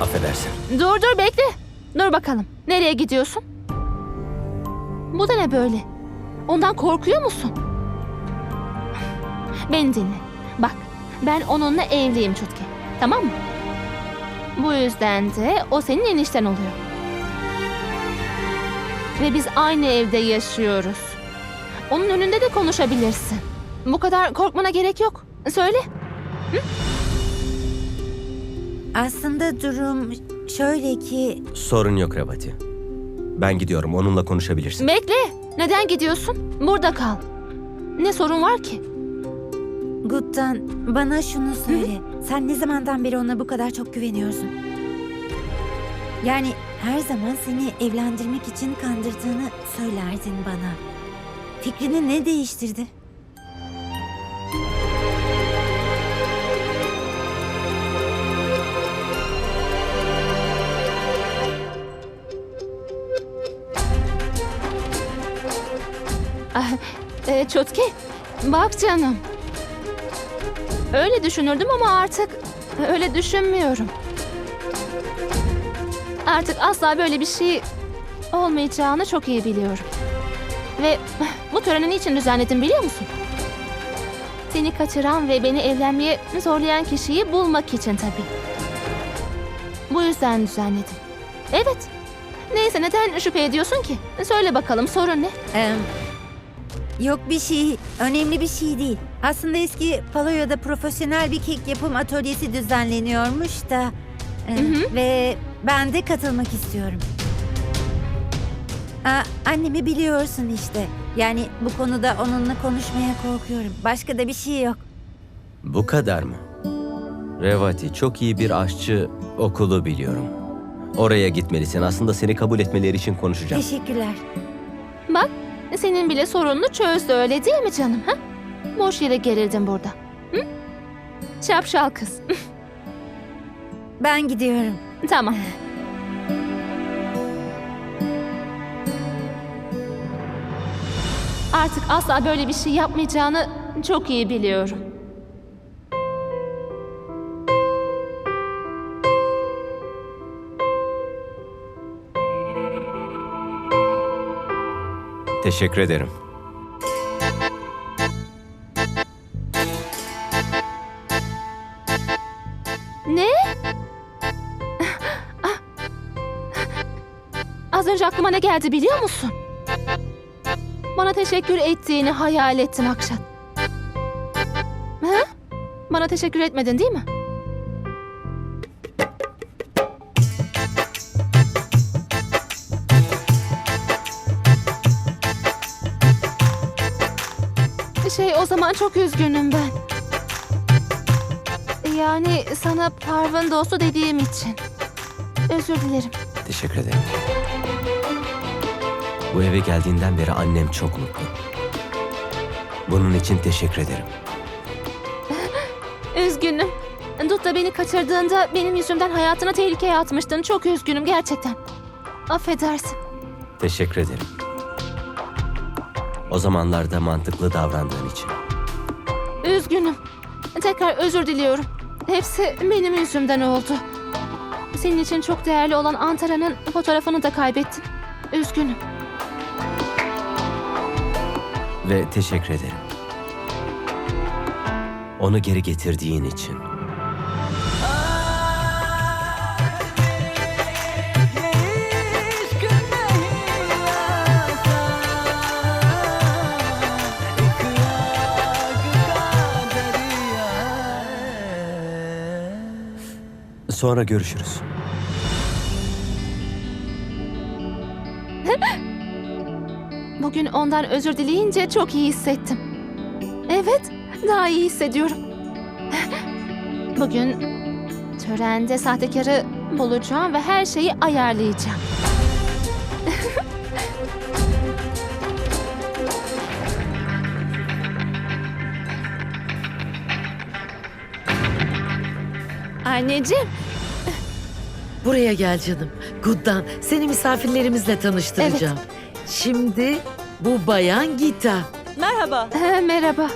Affedersin. Dur dur bekle. Dur bakalım. Nereye gidiyorsun? Bu da ne böyle? Ondan korkuyor musun? Beni dinle. Bak ben onunla evliyim Çutki. Tamam mı? Bu yüzden de o senin enişten oluyor. Ve biz aynı evde yaşıyoruz. Onun önünde de konuşabilirsin. Bu kadar korkmana gerek yok. Söyle. Aslında durum şöyle ki Sorun yok Revati. Ben gidiyorum. Onunla konuşabilirsin. Bekle. Neden gidiyorsun? Burada kal. Ne sorun var ki? Guttan bana şunu söyle. Sen ne zamandan beri ona bu kadar çok güveniyorsun? Yani her zaman seni evlendirmek için kandırdığını söylerdin bana. Fikrini ne değiştirdi? E, Çotki, bak canım. Öyle düşünürdüm ama artık öyle düşünmüyorum. Artık asla böyle bir şey olmayacağını çok iyi biliyorum. Ve bu töreni niçin düzenledim biliyor musun? Seni kaçıran ve beni evlenmeye zorlayan kişiyi bulmak için tabii. Bu yüzden düzenledim. Evet. Neyse neden şüphe ediyorsun ki? Söyle bakalım sorun ne? Ee, yok bir şey, önemli bir şey değil. Aslında eski Paloyo'da profesyonel bir kek yapım atölyesi düzenleniyormuş da... e, Ve ben de katılmak istiyorum. Aa, annemi biliyorsun işte. Yani bu konuda onunla konuşmaya korkuyorum. Başka da bir şey yok. Bu kadar mı? Revati çok iyi bir aşçı okulu biliyorum. Oraya gitmelisin. Aslında seni kabul etmeleri için konuşacağım. Teşekkürler. Bak, senin bile sorununu çözdü öyle değil mi canım? Ha? Boş yere gerildin burada. Hı? Şapşal kız. Ben gidiyorum. tamam. Artık asla böyle bir şey yapmayacağını çok iyi biliyorum. Teşekkür ederim. Ne? Az önce aklıma ne geldi biliyor musun? Bana teşekkür ettiğini hayal ettim Akşat. Ha? Bana teşekkür etmedin değil mi? O zaman çok üzgünüm ben. Yani sana Parvın dostu dediğim için. Özür dilerim. Teşekkür ederim. Bu eve geldiğinden beri annem çok mutlu. Bunun için teşekkür ederim. Üzgünüm. Dut da beni kaçırdığında benim yüzümden hayatını tehlikeye atmıştın. Çok üzgünüm gerçekten. Affedersin. Teşekkür ederim. O zamanlarda mantıklı davrandığın için. Üzgünüm. Tekrar özür diliyorum. Hepsi benim yüzümden oldu. Senin için çok değerli olan Antara'nın fotoğrafını da kaybettim. Üzgünüm. Ve teşekkür ederim. Onu geri getirdiğin için. Sonra görüşürüz. Bugün ondan özür dileyince çok iyi hissettim. Evet, daha iyi hissediyorum. Bugün törende sahtekarı bulacağım ve her şeyi ayarlayacağım. Anneciğim, Buraya gel canım. Guddan seni misafirlerimizle tanıştıracağım. Şimdi bu bayan Gita. Merhaba. merhaba.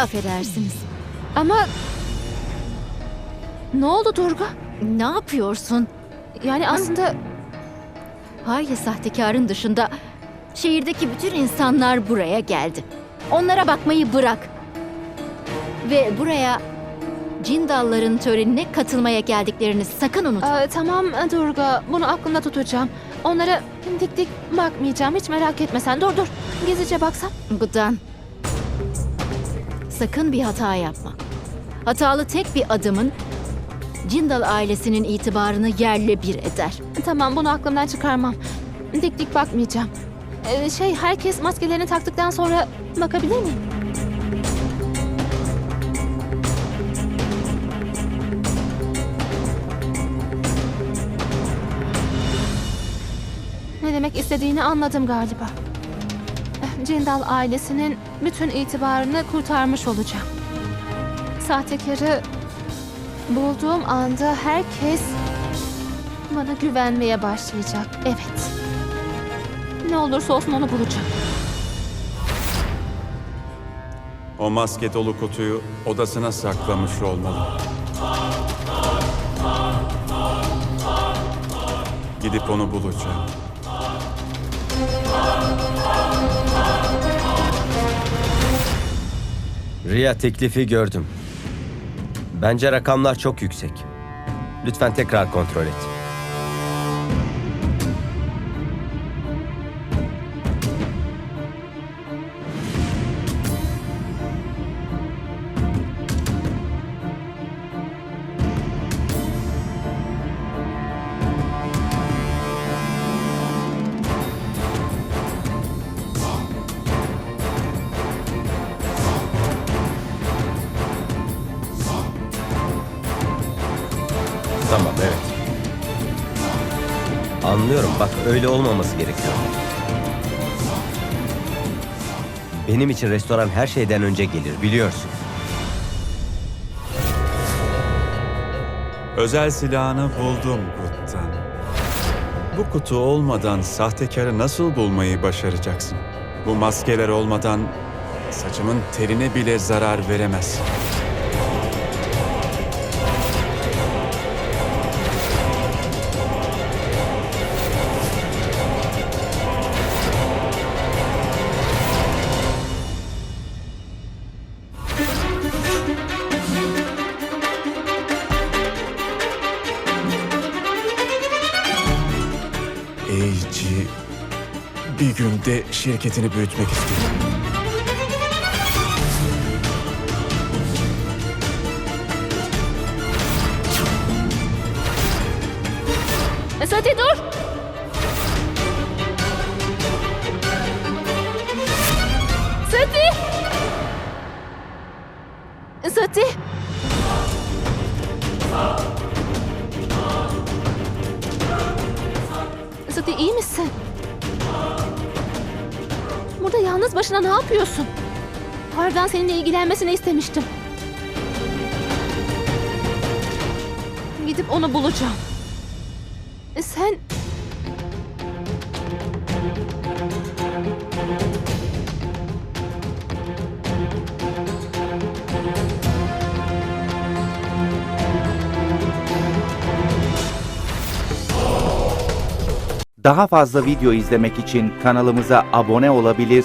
Affedersiniz. Ama... Ne oldu Durga? Ne yapıyorsun? Yani aslında... Hayır sahtekarın dışında şehirdeki bütün insanlar buraya geldi. Onlara bakmayı bırak. Ve buraya Cindalların törenine katılmaya geldiklerini sakın unutma. Ee, tamam Durga, bunu aklımda tutacağım. Onlara dik dik bakmayacağım, hiç merak etme sen. Dur dur, gizlice baksam. Gudan. Sakın bir hata yapma. Hatalı tek bir adımın Cindal ailesinin itibarını yerle bir eder. Tamam, bunu aklımdan çıkarmam. Dik dik bakmayacağım. Ee, şey, herkes maskelerini taktıktan sonra bakabilir miyim? Ne demek istediğini anladım galiba. Cindal ailesinin bütün itibarını kurtarmış olacağım. Sahtekarı bulduğum anda herkes bana güvenmeye başlayacak. Evet. Ne olursa olsun onu bulacağım. O maske dolu kutuyu odasına saklamış olmalı. Gidip onu bulacağım. Riya teklifi gördüm. Bence rakamlar çok yüksek. Lütfen tekrar kontrol et. Anlıyorum. Bak öyle olmaması gerekiyor. Benim için restoran her şeyden önce gelir biliyorsun. Özel silahını buldum Gut'tan. Bu kutu olmadan sahtekarı nasıl bulmayı başaracaksın? Bu maskeler olmadan saçımın terine bile zarar veremezsin. AG bir günde şirketini büyütmek istiyor. Sati dur! Yalnız başına ne yapıyorsun? Hardan seninle ilgilenmesini istemiştim. Gidip onu bulacağım. E, Sen... Daha fazla video izlemek için kanalımıza abone olabilir,